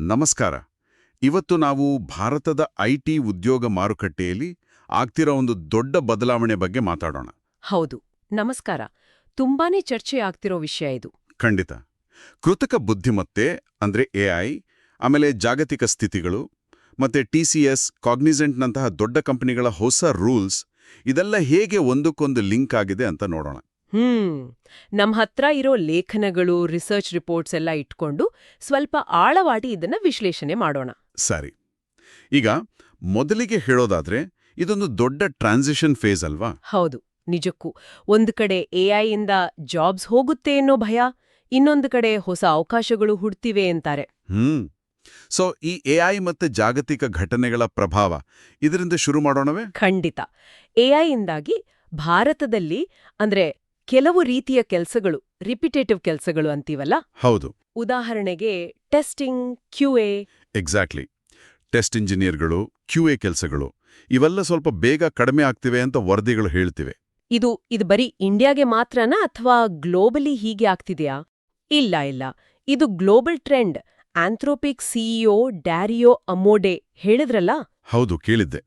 ನಮಸ್ಕಾರ. ಇವತ್ತು ನಾವು ಭಾರತದ ಐಟಿ ಉದ್ಯೋಗ ಮಾರುಕಟ್ಟೆಯಲ್ಲಿ ಆಗ್ತಿರೋ ಒಂದು ದೊಡ್ಡ ಬದಲಾವಣೆ ಬಗ್ಗೆ ಮಾತಾಡೋಣ. ಹೌದು. ನಮಸ್ಕಾರ. ತುಂಬಾನೇ ಚರ್ಚೆ ಆಗ್ತಿರೋ ವಿಷಯ ಇದು. ಖಂಡಿತ. ಕೃತಕ ಬುದ್ಧಿಮತ್ತೆ ಅಂದ್ರೆ ಎಐ ಆಮೇಲೆ ಜಾಗತಿಕ ಸ್ಥಿತಿಗಳು ಮತ್ತೆ ಟಿಸಿಎಸ್ ಕಾಗ್ನಿಸೆಂಟ್ನಂತಹ ದೊಡ್ಡ ಕಂಪನಿಗಳ ಹೊಸ ರೂಲ್ಸ್ ಇದೆಲ್ಲ ಹೇಗೆ ಒಂದಕ್ಕೊಂದು ಲಿಂಕ್ ಆಗಿದೆ ಅಂತ ನೋಡೋಣ. ಹ್ಮ್. ನಮ್ಮ ಹತ್ರ ಇರೋ ಲೇಖನಗಳು ರಿಸರ್ಚ್ ರಿಪೋರ್ಟ್ಸ್ ಎಲ್ಲ ಇಟ್ಕೊಂಡು ಸ್ವಲ್ಪ ಆಳವಾಗಿ ಇದನ್ನ ವಿಶ್ಲೇಷಣೆ ಮಾಡೋಣ. ಸರಿ. ಈಗ ಮೊದಲಿಗೆ ಹೇಳೋದಾದ್ರೆ ಇದೊಂದು ದೊಡ್ಡ ಟ್ರಾನ್ಸಿಷನ್ ಫೇಸ್ ಅಲ್ವಾ? ಹೌದು ನಿಜಕ್ಕೂ. ಒಂದು ಕಡೆ ಎಐ ಇಂದ ಜಾಬ್ಸ್ ಹೋಗುತ್ತೆ ಅನ್ನೋ ಭಯ ಇನ್ನೊಂದು ಕಡೆ ಹೊಸ ಅವಕಾಶಗಳು ಹುಡ್ತಿವೆ ಅಂತಾರೆ. ಹ್ಮ್. ಸೊ ಈ ಎಐ ಮತ್ತೆ ಜಾಗತಿಕ ಘಟನೆಗಳ ಪ್ರಭಾವ ಇದರಿಂದ ಶುರು ಮಾಡೋಣವೇ? ಖಂಡಿತ. ಎಐಯಿಂದಾಗಿ ಭಾರತದಲ್ಲಿ ಅಂದ್ರೆ ಕೆಲವು ರೀತಿಯ ಕೆಲಸಗಳು ರಿಪಿಟೇಟಿವ್ ಕೆಲಸಗಳು ಅಂತೀವಲ್ಲ? ಹೌದು. ಉದಾಹರಣೆಗೆ ಟೆಸ್ಟಿಂಗ್ ಕ್ಯೂಎ ಎಕ್ಸಾಕ್ಟ್ಲಿ ಟೆಸ್ಟ್ ಇಂಜಿನಿಯರ್ಗಳು ಕ್ಯೂ ಎ ಕೆಲಸಗಳು ಇವೆಲ್ಲ ಸ್ವಲ್ಪ ಬೇಗ ಕಡಿಮೆ ಆಗ್ತಿವೆ ಅಂತ ವರದಿಗಳು ಹೇಳ್ತಿವೆ. ಇದು ಇದು ಬರೀ ಇಂಡಿಯಾಗೆ ಮಾತ್ರನಾ ಅಥವಾ ಗ್ಲೋಬಲಿ ಹೀಗೆ ಆಗ್ತಿದೆಯಾ? ಇಲ್ಲ ಇಲ್ಲ. ಇದು global trend Anthropic CEO Dario Amodei ಹೇಳಿದ್ರಲ್ಲ? ಹೌದು ಕೇಳಿದ್ದೆ.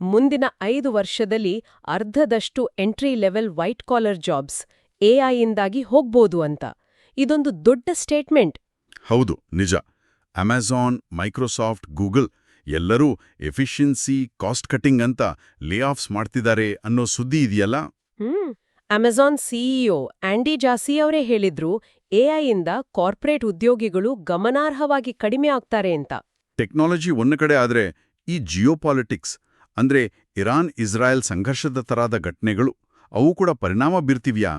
ಮುಂದಿನ ಐದು ವರ್ಷದಲ್ಲಿ ಅರ್ಧದಷ್ಟು entry level white collar jobs ಎಐಯಿಂದಾಗಿ ಹೋಗ್ಬೋದು ಅಂತ. ಇದೊಂದು ದೊಡ್ಡ ಸ್ಟೇಟ್ಮೆಂಟ್. ಹೌದು ನಿಜ. ಅಮೆಜಾನ್ ಮೈಕ್ರೋಸಾಫ್ಟ್ ಗೂಗಲ್ ಎಲ್ಲರೂ ಎಫಿಷಿಯನ್ಸಿ ಕಾಸ್ಟ್ ಕಟಿಂಗ್ ಅಂತ ಲೇ ಆಫ್ಸ್ ಮಾಡ್ತಿದ್ದಾರೆ ಅನ್ನೋ ಸುದ್ದಿ ಇದೆಯಲ್ಲ? ಹ್ಮ್. ಅಮೆಜಾನ್ ಸಿಇಒ ಆಂಡಿ ಜಾಸಿ ಅವರೇ ಹೇಳಿದ್ರು ಎಐಯಿಂದ ಕಾರ್ಪೊರೇಟ್ ಉದ್ಯೋಗಿಗಳು ಗಮನಾರ್ಹವಾಗಿ ಕಡಿಮೆ ಆಗ್ತಾರೆ ಅಂತ. ಟೆಕ್ನಾಲಜಿ ಒಂದು ಕಡೆ ಆದ್ರೆ ಈ ಜಿಯೋಪಾಲಿಟಿಕ್ಸ್ ಅಂದ್ರೆ ಇರಾನ್ ಇಸ್ರಾಯೆಲ್ ಸಂಘರ್ಷದ ತರಾದ ಘಟನೆಗಳು ಅವು ಕೂಡ ಪರಿಣಾಮ ಬೀರ್ತಿವ್ಯಾ?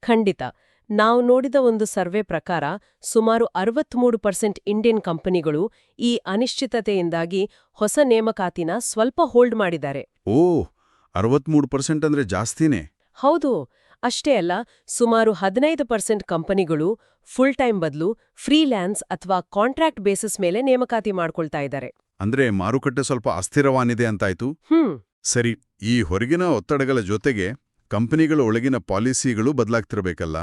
ಖಂಡಿತ. ನಾವು ನೋಡಿದ ಒಂದು ಸರ್ವೆ ಪ್ರಕಾರ ಸುಮಾರು ಅರವತ್ಮೂರು ಪರ್ಸೆಂಟ್ ಇಂಡಿಯನ್ ಕಂಪನಿಗಳು ಈ ಅನಿಶ್ಚಿತತೆಯಿಂದಾಗಿ ಹೊಸ ನೇಮಕಾತಿನ ಸ್ವಲ್ಪ ಹೋಲ್ಡ್ ಮಾಡಿದ್ದಾರೆ. ಓ ಅರವತ್ಮೂರು ಪರ್ಸೆಂಟ್ ಅಂದ್ರೆ ಜಾಸ್ತಿನೇ. ಹೌದು. ಅಷ್ಟೇ ಅಲ್ಲ ಸುಮಾರು ಹದಿನೈದು ಪರ್ಸೆಂಟ್ ಕಂಪನಿಗಳು ಫುಲ್ ಟೈಮ್ ಬದಲು ಫ್ರೀಲ್ಯಾನ್ಸ್ ಅಥವಾ ಕಾಂಟ್ರಾಕ್ಟ್ ಬೇಸಿಸ್ ಮೇಲೆ ನೇಮಕಾತಿ ಮಾಡ್ಕೊಳ್ತಾ ಇದ್ದಾರೆ. ಅಂದ್ರೆ ಮಾರುಕಟ್ಟೆ ಸ್ವಲ್ಪ ಅಸ್ಥಿರವಾನಿದೆ ಅಂತಾಯ್ತು? ಸರಿ ಈ ಹೊರಗಿನ ಒತ್ತಡಗಳ ಜೊತೆಗೆ ಕಂಪನಿಗಳ ಒಳಗಿನ ಪಾಲಿಸಿಗಳು ಬದಲಾಗ್ತಿರಬೇಕಲ್ಲ?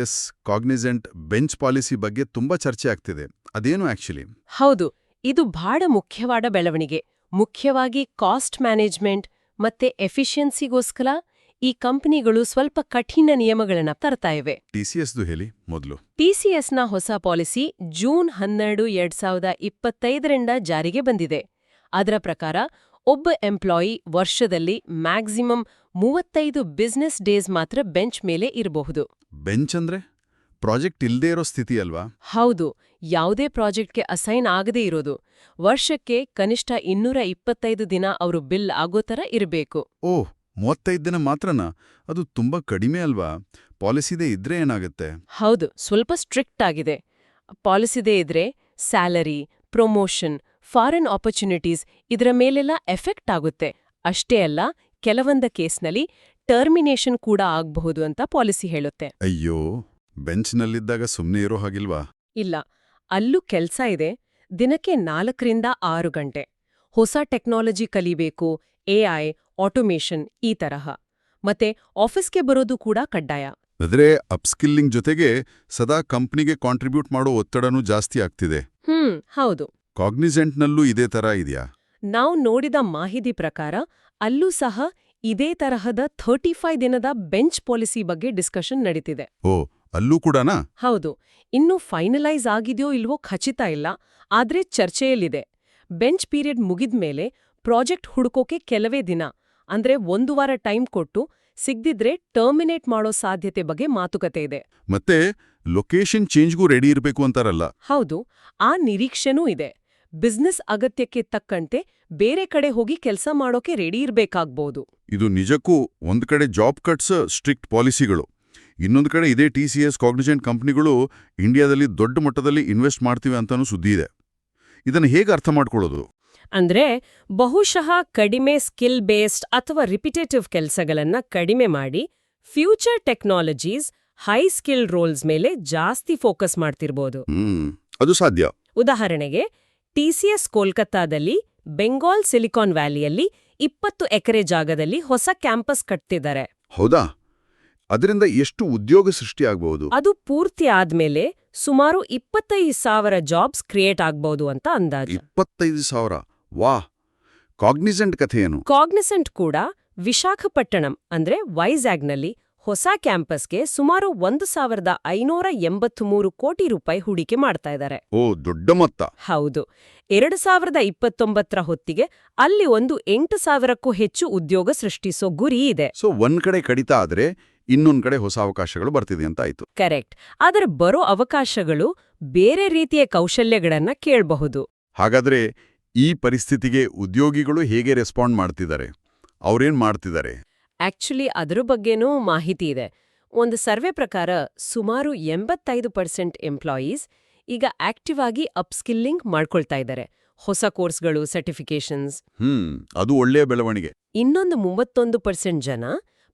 ಎಸ್ ಕಾಗ್ನಿಸೆಂಟ್ ಬೆಂಚ್ ಪಾಲಿಸಿ ಬಗ್ಗೆ ತುಂಬಾ ಚರ್ಚೆ ಆಗ್ತಿದೆ. ಅದೇನು ಆಕ್ಚುಲಿ ಹೌದು ಇದು ಬಹಳ ಮುಖ್ಯವಾದ ಬೆಳವಣಿಗೆ. ಮುಖ್ಯವಾಗಿ ಕಾಸ್ಟ್ ಮ್ಯಾನೇಜ್ಮೆಂಟ್ ಮತ್ತೆ ಎಫಿಷಿಯನ್ಸಿಗೋಸ್ಕರ ಈ ಕಂಪನಿಗಳು ಸ್ವಲ್ಪ ಕಠಿಣ ನಿಯಮಗಳನ್ನ ತರ್ತಾ ಇವೆ. ಟಿಸಿಎಸ್ದು ಹೇಳಿ ಮೊದಲು. ಟಿಸಿಎಸ್ನ ಹೊಸ ಪಾಲಿಸಿ ಜೂನ್ ಹನ್ನೆರಡು ಎರಡ್ ಸಾವಿರದ ಇಪ್ಪತ್ತೈದರಿಂದ ಜಾರಿಗೆ ಬಂದಿದೆ. ಅದರ ಪ್ರಕಾರ ಒಬ್ಬ ಎಂಪ್ಲಾಯಿ ವರ್ಷದಲ್ಲಿ ಮ್ಯಾಕ್ಸಿಮಮ್ ಮೂವತ್ತೈದು ಬಿಸ್ನೆಸ್ ಡೇಸ್ ಮಾತ್ರ ಬೆಂಚ್ ಮೇಲೆ ಇರಬಹುದು. ಬೆಂಚ್ ಅಂದ್ರೆ ಪ್ರಾಜೆಕ್ಟ್ ಇಲ್ದೇ ಇರೋ ಸ್ಥಿತಿ ಅಲ್ವಾ? ಹೌದು ಯಾವುದೇ ಪ್ರಾಜೆಕ್ಟ್ಗೆ ಅಸೈನ್ ಆಗದೇ ಇರೋದು. ವರ್ಷಕ್ಕೆ ಕನಿಷ್ಠ ಇನ್ನೂರ ಇಪ್ಪತ್ತೈದು ದಿನ ಅವರು ಬಿಲ್ ಆಗೋ ಥರ ಇರಬೇಕು. ಓಹ್ ಮೂವತ್ತೈದು ದಿನ ಮಾತ್ರನಾ? ಅದು ತುಂಬಾ ಕಡಿಮೆ ಅಲ್ವಾ? ಪಾಲಿಸಿದೇ ಇದ್ರೆ ಏನಾಗುತ್ತೆ? ಹೌದು ಸ್ವಲ್ಪ ಸ್ಟ್ರಿಕ್ಟ್ ಆಗಿದೆ. ಪಾಲಿಸಿದೇ ಇದ್ರೆ ಸ್ಯಾಲರಿ ಪ್ರೊಮೋಷನ್ ಫಾರಿನ್ ಆಪರ್ಚುನಿಟೀಸ್ ಇದರ ಮೇಲೆಲ್ಲ ಎಫೆಕ್ಟ್ ಆಗುತ್ತೆ. ಅಷ್ಟೇ ಅಲ್ಲ ಕೆಲವೊಂದ ಕೇಸ್ನಲ್ಲಿ ಟರ್ಮಿನೇಷನ್ ಕೂಡ ಆಗಬಹುದು ಅಂತ ಪಾಲಿಸಿ ಹೇಳುತ್ತೆ. ಅಯ್ಯೋ ಬೆಂಚ್ನಲ್ಲಿದ್ದಾಗ ಸುಮ್ಮನೆ ಇರೋ ಹಾಗಿಲ್ವಾ? ಇಲ್ಲ ಅಲ್ಲೂ ಕೆಲ್ಸ ಇದೆ. ದಿನಕ್ಕೆ ನಾಲ್ಕರಿಂದ ಆರು ಗಂಟೆ. ಹೊಸ ಟೆಕ್ನಾಲಜಿ ಕಲಿಬೇಕು ಎಐ ಆಟೋಮೇಷನ್ ಈ ತರಹ. ಮತ್ತೆ ಆಫೀಸ್ಗೆ ಬರೋದು ಕೂಡ ಕಡ್ಡಾಯ. ಆದರೆ ಅಪ್ಸ್ಕಿಲ್ಲಿಂಗ್ ಜೊತೆಗೆ ಸದಾ ಕಂಪ್ನಿಗೆ ಕಾಂಟ್ರಿಬ್ಯೂಟ್ ಮಾಡೋ ಒತ್ತಡನೂ ಜಾಸ್ತಿ ಆಗ್ತಿದೆ. ಹ್ಮ್ ಹೌದು. ಕಾಗ್ನಿಸೆಂಟ್ನಲ್ಲೂ ಇದೇ ತರ ಇದೆಯಾ? ನಾವು ನೋಡಿದ ಮಾಹಿತಿ ಪ್ರಕಾರ ಅಲ್ಲೂ ಸಹ ಇದೇ ತರಹದ ಥರ್ಟಿ ಫೈವ್ ದಿನದ ಬೆಂಚ್ ಪಾಲಿಸಿ ಬಗ್ಗೆ ಡಿಸ್ಕಷನ್ ನಡೀತಿದೆ. ಓ ಅಲ್ಲೂ ಕೂಡನಾ? ಹೌದು. ಇನ್ನೂ ಫೈನಲೈಸ್ ಆಗಿದೆಯೋ ಇಲ್ವೋ ಖಚಿತ ಇಲ್ಲ. ಆದ್ರೆ ಚರ್ಚೆಯಲ್ಲಿದೆ. ಬೆಂಚ್ ಪೀರಿಯಡ್ ಮುಗಿದ್ಮೇಲೆ ಪ್ರಾಜೆಕ್ಟ್ ಹುಡುಕೋಕೆ ಕೆಲವೇ ದಿನ. ಅಂದ್ರೆ ಒಂದು ವಾರ ಟೈಮ್ ಕೊಟ್ಟು ಸಿಗ್ದಿದ್ರೆ ಟರ್ಮಿನೇಟ್ ಮಾಡೋ ಸಾಧ್ಯತೆ ಬಗ್ಗೆ ಮಾತುಕತೆ ಇದೆ. ಮತ್ತೆ ಲೊಕೇಶನ್ ಚೇಂಜ್ಗೂ ರೆಡಿ ಇರಬೇಕು ಅಂತಾರಲ್ಲ. ಹೌದು ಆ ನಿರೀಕ್ಷೆನೂ ಇದೆ. ಬಿಸ್ನೆಸ್ ಅಗತ್ಯಕ್ಕೆ ತಕ್ಕಂತೆ ಬೇರೆ ಕಡೆ ಹೋಗಿ ಕೆಲಸ ಮಾಡೋಕೆ ರೆಡಿ ಇರಬೇಕಾಗ್ಬೋದು. ಇದು ನಿಜಕ್ಕೂ ಒಂದ್ ಕಡೆ ಜಾಬ್ ಕಟ್ಸ್ ಸ್ಟ್ರಿಕ್ಟ್ ಪಾಲಿಸಿಗಳು. ಇನ್ನೊಂದು ಕಡೆ ಇದೇ ಟಿ ಸಿ ಎಸ್ ಕಾಗ್ನಿಜೆಂಟ್ ಕಂಪ್ನಿಗಳು ಇಂಡಿಯಾದಲ್ಲಿ ದೊಡ್ಡ ಮಟ್ಟದಲ್ಲಿ ಇನ್ವೆಸ್ಟ್ ಮಾಡ್ತೀವಿ ಅಂತಾನೂ ಸುದ್ದಿ ಇದೆ. ಇದನ್ನು ಹೇಗೆ ಅರ್ಥ ಮಾಡ್ಕೊಳ್ಳೋದು? ಅಂದ್ರೆ ಬಹುಶಃ ಕಡಿಮೆ ಸ್ಕಿಲ್ ಬೇಸ್ಡ್ ಅಥವಾ ರಿಪಿಟೇಟಿವ್ ಕೆಲಸಗಳನ್ನು ಕಡಿಮೆ ಮಾಡಿ future technologies high skill roles ಮೇಲೆ ಜಾಸ್ತಿ ಫೋಕಸ್ ಮಾಡ್ತಿರ್ಬೋದು. ಅದು ಸಾಧ್ಯ. ಉದಾಹರಣೆಗೆ ಟಿಸಿಎಸ್ ಕೋಲ್ಕತ್ತಾದಲ್ಲಿ ಬೆಂಗಾಲ್ ಸಿಲಿಕಾನ್ ವ್ಯಾಲಿಯಲ್ಲಿ ಇಪ್ಪತ್ತು ಎಕರೆ ಜಾಗದಲ್ಲಿ ಹೊಸ ಕ್ಯಾಂಪಸ್ ಕಟ್ತಿದ್ದಾರೆ. ಹೌದಾ? ಅದರಿಂದ ಎಷ್ಟು ಉದ್ಯೋಗ ಸೃಷ್ಟಿಯಾಗಬಹುದು? ಅದು ಪೂರ್ತಿ ಆದ್ಮೇಲೆ ಸುಮಾರು ಇಪ್ಪತ್ತೈದು ಸಾವಿರ ಜಾಬ್ಸ್ ಕ್ರಿಯೇಟ್ ಆಗಬಹುದು ಅಂತ ಅಂದಾಜು. ಇಪ್ಪತ್ತೈದು ಸಾವಿರ? ವಾ ಕಾಗ್ನಿಸೆಂಟ್ ಕಥೆ ಏನು? ಕಾಗ್ನಿಸೆಂಟ್ ಕೂಡ ವಿಶಾಖಪಟ್ಟಣಂ ಅಂದ್ರೆ ವೈಜಾಗ್ನಲ್ಲಿ ಹೊಸ ಕ್ಯಾಂಪಸ್ಗೆ ಸುಮಾರು ಒಂದು ಸಾವಿರದ ಐನೂರ ಎಂಬತ್ಮೂರು ಕೋಟಿ ರೂಪಾಯಿ ಹೂಡಿಕೆ ಮಾಡ್ತಾ ಇದ್ದಾರೆ. ಓ ದೊಡ್ಡ ಮೊತ್ತ. ಹೌದು. ಎರಡು ಸಾವಿರದ ಇಪ್ಪತ್ತೊಂಬತ್ತರ ಹೊತ್ತಿಗೆ ಅಲ್ಲಿ ಒಂದು ಎಂಟು ಸಾವಿರಕ್ಕೂ ಹೆಚ್ಚು ಉದ್ಯೋಗ ಸೃಷ್ಟಿಸೋ ಗುರಿ ಇದೆ. ಸೊ ಒಂದ್ ಕಡೆ ಕಡಿತ ಆದ್ರೆ ಇನ್ನೊಂದ್ ಕಡೆ ಹೊಸ ಅವಕಾಶಗಳು ಬರ್ತಿದೆ ಅಂತ ಆಯ್ತು. ಕರೆಕ್ಟ್ ಆದರೆ ಬರೋ ಅವಕಾಶಗಳು ಬೇರೆ ರೀತಿಯ ಕೌಶಲ್ಯಗಳನ್ನ ಕೇಳಬಹುದು. ಹಾಗಾದ್ರೆ ಈ ಪರಿಸ್ಥಿತಿಗೆ ಉದ್ಯೋಗಿಗಳು ಹೇಗೆ ರೆಸ್ಪಾಂಡ್ ಮಾಡ್ತಿದ್ದಾರೆ? ಅವ್ರೇನ್ ಮಾಡ್ತಿದ್ದಾರೆ? ಆಕ್ಚುಲಿ ಅದರ ಬಗ್ಗೆನೂ ಮಾಹಿತಿ ಇದೆ. ಒಂದು ಸರ್ವೆ ಪ್ರಕಾರ ಸುಮಾರು ಎಂಬತ್ತೈದು ಪರ್ಸೆಂಟ್ ಎಂಪ್ಲಾಯೀಸ್ ಈಗ ಆಕ್ಟಿವ್ ಆಗಿ ಅಪ್ಸ್ಕಿಲ್ಲಿಂಗ್ ಮಾಡ್ಕೊಳ್ತಾ ಇದ್ದಾರೆ. ಹೊಸ ಕೋರ್ಸ್ಗಳು ಸರ್ಟಿಫಿಕೇಷನ್ಸ್. ಹ್ಮ್ ಅದು ಒಳ್ಳೆಯ ಬೆಳವಣಿಗೆ. ಇನ್ನೊಂದು ಮೂವತ್ತೊಂದು ಪರ್ಸೆಂಟ್ ಜನ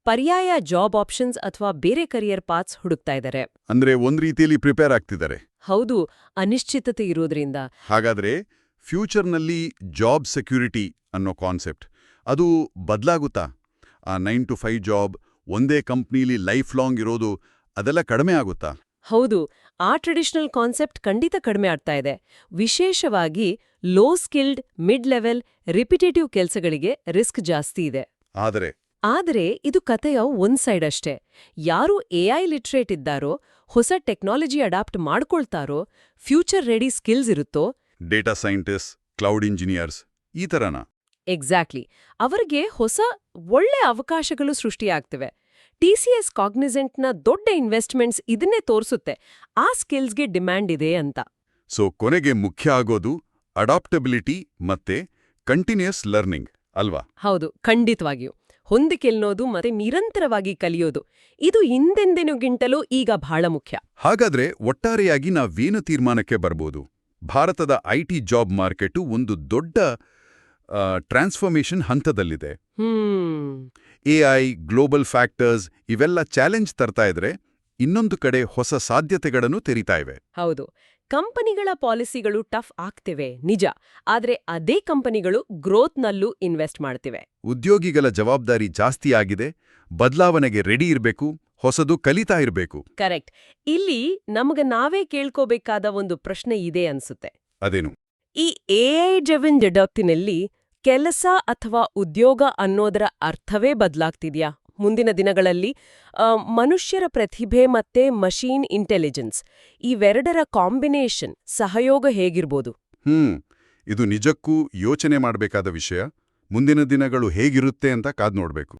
ಪರ್ಯಾಯ ಜಾಬ್ ಆಪ್ಷನ್ಸ್ ಅಥವಾ ಬೇರೆ ಕರಿಯರ್ ಪಾತ್ಸ್ ಹುಡುಕ್ತಾ ಇದ್ದಾರೆ. ಅಂದ್ರೆ ಒಂದ್ ರೀತಿಯಲ್ಲಿ ಪ್ರಿಪೇರ್ ಆಗ್ತಿದ್ದಾರೆ. ಹೌದು ಅನಿಶ್ಚಿತತೆ ಇರೋದ್ರಿಂದ. ಹಾಗಾದ್ರೆ ಫ್ಯೂಚರ್ನಲ್ಲಿ ಜಾಬ್ ಸೆಕ್ಯೂರಿಟಿ ಅನ್ನೋ ಕಾನ್ಸೆಪ್ಟ್ ಅದು ಬದಲಾಗುತ್ತಾ? ಆ ನೈನ್ ಟು ಫೈವ್ ಜಾಬ್ ಒಂದೇ ಕಂಪ್ನಿಲಿ ಲೈಫ್ ಲಾಂಗ್ ಇರೋದು ಅದೆಲ್ಲ ಕಡಿಮೆ ಆಗುತ್ತಾ? ಹೌದು ಆ ಟ್ರೆಡಿಷನಲ್ ಕಾನ್ಸೆಪ್ಟ್ ಖಂಡಿತ ಕಡಿಮೆ ಆಗ್ತಾ ಇದೆ. ವಿಶೇಷವಾಗಿ low skilled mid level repetitive ಕೆಲಸಗಳಿಗೆ ರಿಸ್ಕ್ ಜಾಸ್ತಿ ಇದೆ. ಆದರೆ? ಆದರೆ ಇದು ಕಥೆಯ ಒಂದ್ ಸೈಡ್ ಅಷ್ಟೇ. ಯಾರು ಎಐ ಲಿಟ್ರೇಟ್ ಇದ್ದಾರೋ ಹೊಸ ಟೆಕ್ನಾಲಜಿ ಅಡಾಪ್ಟ್ ಮಾಡ್ಕೊಳ್ತಾರೋ ಫ್ಯೂಚರ್ ರೆಡಿ ಸ್ಕಿಲ್ಸ್ ಇರುತ್ತೋ ಡೇಟಾ ಸೈಂಟಿಸ್ಟ್ ಕ್ಲೌಡ್ ಇಂಜಿನಿಯರ್ಸ್ ಈ ಥರನಾ ಎಕ್ಸಾಕ್ಟ್ಲಿ ಅವರಿಗೆ ಹೊಸ ಒಳ್ಳೆ ಅವಕಾಶಗಳು ಸೃಷ್ಟಿಯಾಗ್ತಿವೆ. ಎಸ್ ಕಾಗ್ನಿಸೆಂಟ್ನ ದೊಡ್ಡ ಇನ್ವೆಸ್ಟ್ಮೆಂಟ್ಸ್ ಇದನ್ನೇ ತೋರಿಸುತ್ತೆ. ಆ ಸ್ಕಿಲ್ಸ್ಗೆ ಡಿಮ್ಯಾಂಡ್ ಇದೆ ಅಂತ. ಸೊ ಕೊನೆಗೆ ಮುಖ್ಯ ಆಗೋದು ಅಡಾಪ್ಟಬಿಲಿಟಿ ಮತ್ತೆ ಕಂಟಿನ್ಯೂಸ್ ಲರ್ನಿಂಗ್ ಅಲ್ವಾ? ಹೌದು ಖಂಡಿತವಾಗಿಯೂ. ಹೊಂದಿಕೆಲ್ನೋದು ಮತ್ತೆ ನಿರಂತರವಾಗಿ ಕಲಿಯೋದು. ಇದು ಹಿಂದೆಂದಿನಗಿಂತಲೂ ಈಗ ಬಹಳ ಮುಖ್ಯ. ಹಾಗಾದ್ರೆ ಒಟ್ಟಾರೆಯಾಗಿ ನಾವೇನು ತೀರ್ಮಾನಕ್ಕೆ ಬರ್ಬೋದು? ಭಾರತದ ಐಟಿ ಜಾಬ್ ಮಾರ್ಕೆಟು ಒಂದು ದೊಡ್ಡ ಟ್ರಾನ್ಸ್ಫಾರ್ಮೇಷನ್ ಹಂತದಲ್ಲಿದೆ. ಎ ಎಐ ಗ್ಲೋಬಲ್ ಫ್ಯಾಕ್ಟರ್ಸ್ ಇವೆಲ್ಲ ಚಾಲೆಂಜ್ ತರ್ತಾ ಇದ್ರೆ ಇನ್ನೊಂದು ಕಡೆ ಹೊಸ ಸಾಧ್ಯತೆಗಳನ್ನು ತೆರೀತಾ ಇವೆ. ಹೌದು. ಕಂಪನಿಗಳ ಪಾಲಿಸಿಗಳು ಟಫ್ ಆಗ್ತಿವೆ ನಿಜ. ಆದ್ರೆ ಅದೇ ಕಂಪನಿಗಳು ಗ್ರೋತ್ನಲ್ಲೂ ಇನ್ವೆಸ್ಟ್ ಮಾಡ್ತಿವೆ. ಉದ್ಯೋಗಿಗಳ ಜವಾಬ್ದಾರಿ ಜಾಸ್ತಿ ಆಗಿದೆ ಬದಲಾವಣೆಗೆ ರೆಡಿ ಇರಬೇಕು ಹೊಸದು ಕಲಿತಾ ಇರಬೇಕು. ಕರೆಕ್ಟ್. ಇಲ್ಲಿ ನಮಗೆ ನಾವೇ ಕೇಳ್ಕೋಬೇಕಾದ ಒಂದು ಪ್ರಶ್ನೆ ಇದೆ ಅನ್ಸುತ್ತೆ. ಅದೇನು? ಈ ಎಐ ಜೆವಿನ್ ಡಿಡಕ್ಟಿನಲ್ಲಿ ಕೆಲಸ ಅಥವಾ ಉದ್ಯೋಗ ಅನ್ನೋದರ ಅರ್ಥವೇ ಬದಲಾಗ್ತಿದ್ಯಾ? ಮುಂದಿನ ದಿನಗಳಲ್ಲಿ ಮನುಷ್ಯರ ಪ್ರತಿಭೆ ಮತ್ತೆ ಮಷೀನ್ ಇಂಟೆಲಿಜೆನ್ಸ್ ಇವೆರಡರ ಕಾಂಬಿನೇಷನ್ ಸಹಯೋಗ ಹೇಗಿರ್ಬೋದು? ಹ್ಮ್. ಇದು ನಿಜಕ್ಕೂ ಯೋಚನೆ ಮಾಡಬೇಕಾದ ವಿಷಯ. ಮುಂದಿನ ದಿನಗಳು ಹೇಗಿರುತ್ತೆ ಅಂತ ಕಾದ್ ನೋಡ್ಬೇಕು.